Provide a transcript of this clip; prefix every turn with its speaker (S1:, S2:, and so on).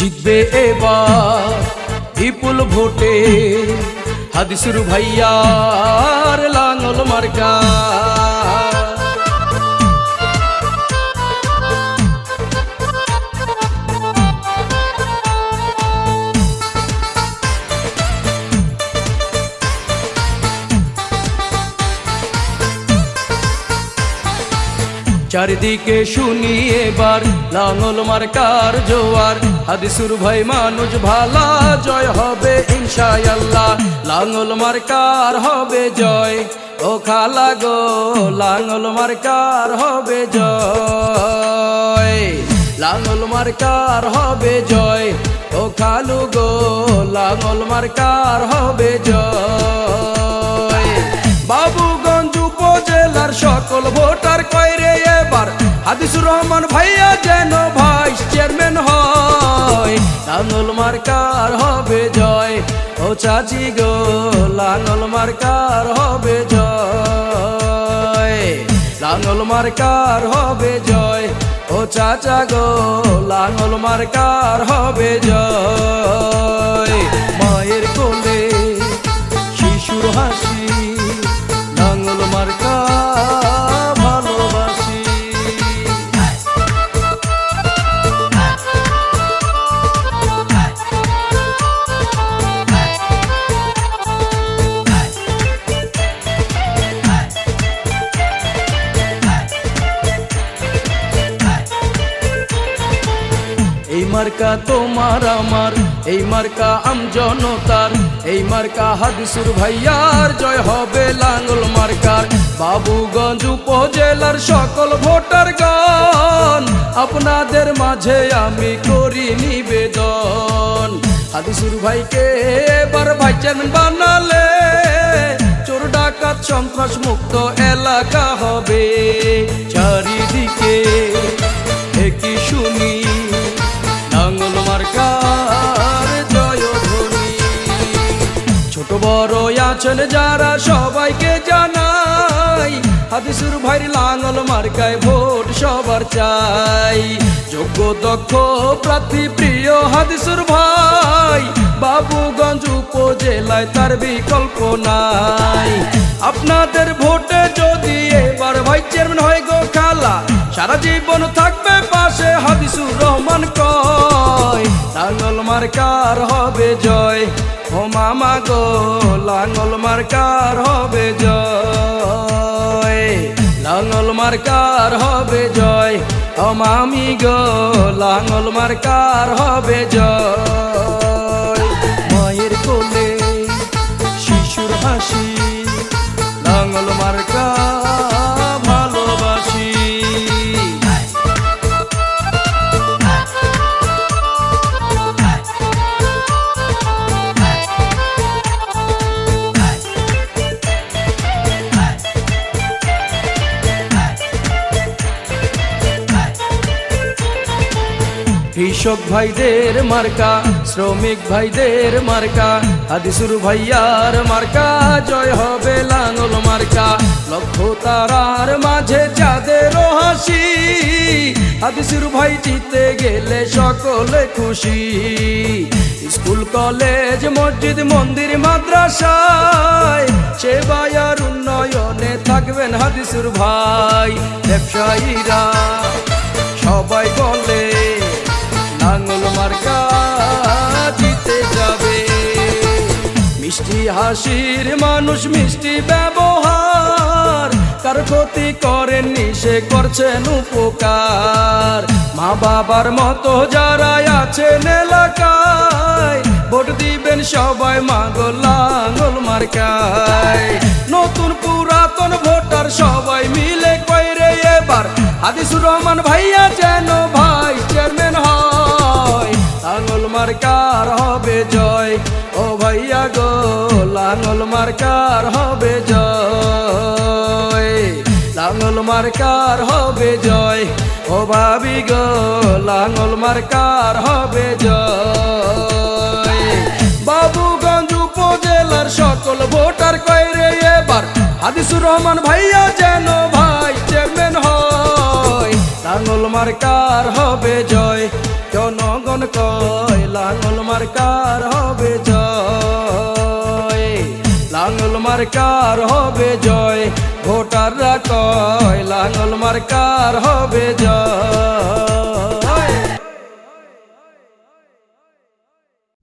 S1: জিতবে এবার বিপুল ভোটে হাদিসুর ভাইয়ার লাঙল মার্কা। চারিদিকে শুনি এবার লাঙল মার্কার জোয়ার। হাদিসুর ভাই মানুষ ভালা, জয় হবে ইনশাআল্লাহ। লাঙল মার্কার হবে জয়। ও খালা গো লাঙল মার্কার হবে জয়। লাঙল মার্কার হবে জয়। ও খালু গো লাঙল মার্কার হবে জয়। বাবুগঞ্জ উপজেলার সকল ভোটার কয়রে এবার? হাদিসুর রহমান ভাইয়া যেন ভাইস চেয়ারম্যান হয়। লাঙ্গল মার্কার হবে জয়। ও চাচি গো লাঙ্গল মার্কার হবে জয়। লাঙ্গল মার্কার হবে জয়। ও চাচা গো লাঙ্গল মার্কার হবে জয়। মায়ের কোলে শিশুর হাসি মার্কা তোমার আমার, এই মার্কা আম জনতার, এই মার্কা হাদিসুর ভাইয়ার, জয় হবে লাঙ্গল মার্কার। বাবুগঞ্জ উপজেলার সকল ভোটার গান, আপনাদের মাঝে আমি করি নিবেদন। হাদিসুর ভাইকে এবার ভাই চেয়ারম্যান বানালে, চোর ডাকাত সন্ত্রাস মুক্ত এলাকা হবে। চারিদিকে একই শুনি আছেন যারা সবাইকে জানাই, হাদিসুর ভাইর লাঙ্গল মার্কায় ভোট সবার চাই। যোগ্য, দক্ষ, প্রার্থী, প্রিয় হাদিসুর ভাই, বাবুগঞ্জ উপজেলায় তার বিকল্প নাই। আপনাদের ভোটে যদি এবার ভাই চেয়ারম্যান হয় গো খালা, সারা জীবন থাকবে পাশে হাদিসুর মার্কার হবে জয়? ও মামা গো লাঙ্গল মার্কার হবে জয়? লাঙ্গল মার্কার হবে জয়? ও মামি গো লাঙ্গল মার্কার হবে জয়? মায়ের কোলে শিশুর হাসি কৃষক ভাইদের মার্কা, শ্রমিক ভাইদের মার্কা হাদিসুর ভাইয়ার মার্কা, জয় হবে লাঙ্গল মার্কা। লক্ষ তারার মাঝে যাদের হাসি হাদিসুর ভাই জিতে গেলে সকলে খুশি। স্কুল, কলেজ, মসজিদ, মন্দির, মাদ্রাসায় সেবায়ার উন্নয়নে থাকবেন হাদিসুর ভাই। ব্যবসায়ীরা সবাই বলে হাসির মানুষ মিষ্টি ব্যবহার, কার ক্ষতি করেননি সে করছেন উপকার। মা বাবার মতো যারা আছেন এলাকায়, ভোট দিবেন সবাই মাগো লাঙ্গল মার্কায়। নতুন পুরাতন ভোটার সবাই মিলে কইরে এবার, হাদিসুর রহমান ভাইয়া যেন ভাই চেয়ারম্যান হয়। মার্কার হবে জয়? ও ভাইয়া গো লাঙ্গল মার্কার হবে জয়? লাঙ্গল মার্কার হবে জয়? ও ভাবি গো লাঙ্গল মার্কার হবে জয়? বাবুগঞ্জ উপজেলার সকল ভোটার কয়রে এবার? হাদিসুর রহমান ভাইয়া যেন ভাই চেয়ারম্যান হয়। লাঙ্গল মার্কার হবে জয়? জনগণ কয়, লাঙল মার্কার হবে জয়। লাঙল মার্কার হবে জয়, ভোটাররা কয়, লাঙল মার্কার হবে জয়।